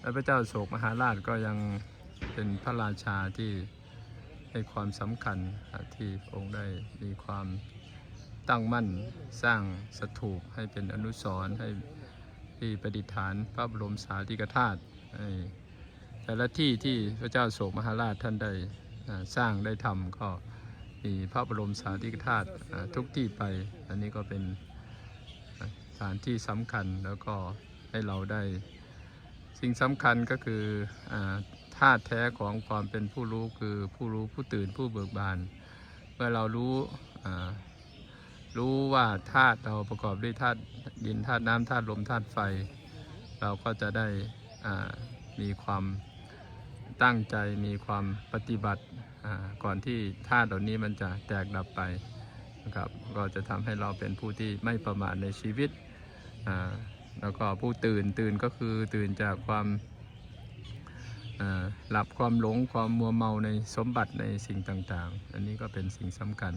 และพระเจ้าโศกมหาราชก็ยังเป็นพระราชาที่ให้ความสำคัญที่องค์ได้มีความตั้งมั่นสร้างสถูปให้เป็นอนุสรณ์ให้ที่ประดิษฐานพระบรมสารีริกธาตุแต่ละที่ที่พระเจ้าโศกมหาราชท่านได้สร้างได้ทำก็มีพระบรมสารีริกธาตุทุกที่ไป อันนี้ก็เป็นสถานที่สำคัญแล้วก็ให้เราได้ สิ่งสำคัญก็คือธาตุแท้ของความเป็นผู้รู้คือผู้รู้ผู้ตื่นผู้เบิกบาน เมื่อเรารู้รู้ว่าธาตุเราประกอบด้วยธาตุดินธาตุน้ำธาตุลมธาตุไฟ เราก็จะได้มีความตั้งใจมีความปฏิบัติก่อนที่ธาตุเหล่านี้มันจะแตกดับไปนะครับก็จะทำให้เราเป็นผู้ที่ไม่ประมาทในชีวิตอ่า แล้วก็ผู้ตื่นตื่นก็คือตื่นจากความหลับความหลงความมัวเมาในสมบัติในสิ่งต่างๆ อันนี้ก็เป็นสิ่งสำคัญ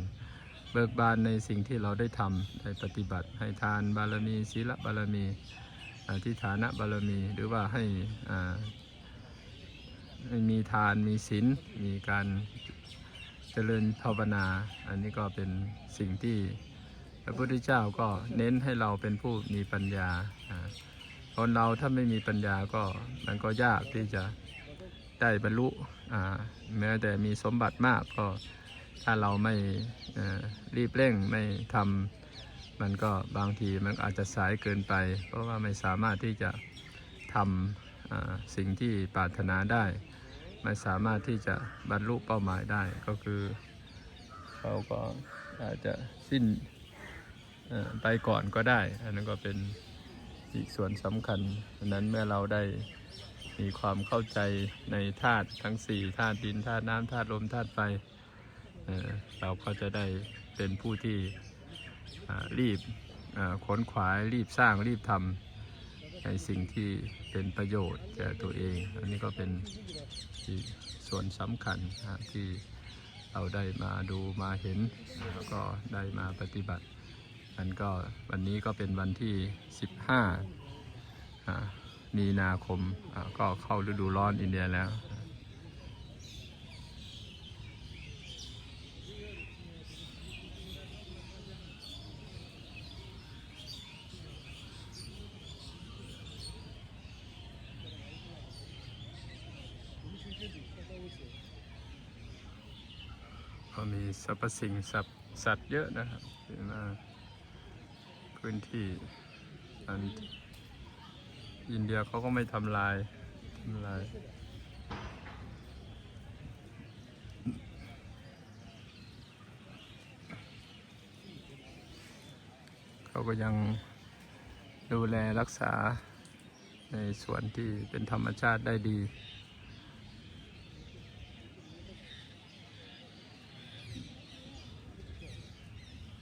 เบิกบานในสิ่งที่เราได้ทำได้ปฏิบัติ ให้ทานบารมีศีลบารมีอธิฐานะบารมี หรือว่าให้มีทานมีศีลมีการเจริญภาวนา อันนี้ก็เป็นสิ่งที่ ระพุทธเจ้าก็เน้นให้เราเป็นผู้มีปัญญา คนเราถ้าไม่มีปัญญาก็มันก็ยากที่จะได้บรรลุแม้แต่มีสมบัติมากก็ถ้าเราไม่รีบเร่งไม่ทำมันก็บางทีมันอาจจะสายเกินไป เพราะว่าไม่สามารถที่จะทำสิ่งที่ปรารถนาได้ ไม่สามารถที่จะบรรลุเป้าหมายได้ก็คือเขาก็อาจจะสิ้น ไปก่อนก็ได้ อันนั้นก็เป็นอีกส่วนสำคัญอันนั้นเมื่อเราได้มีความเข้าใจในธาตุทั้งสี่ธาตุดินธาตุน้ำธาตุลมธาตุไฟเราก็จะได้เป็นผู้ที่รีบขนขวายรีบสร้างรีบทำในสิ่งที่เป็นประโยชน์แก่ตัวเอง อันนี้ก็เป็นอีกส่วนสำคัญที่เราได้มาดูมาเห็นแล้วก็ได้มาปฏิบัติ มันก็วันนี้ก็เป็นวันที่ 15อ่ามีนาคมก็เข้าฤดูร้อนอินเดียแล้ว ก็มีสรรพสิ่งสัตว์เยอะนะครับมา พื้นที่อันอินเดียเขาก็ไม่ทำลายทำลายเขาก็ยังดูแลรักษาในส่วนที่เป็นธรรมชาติได้ดี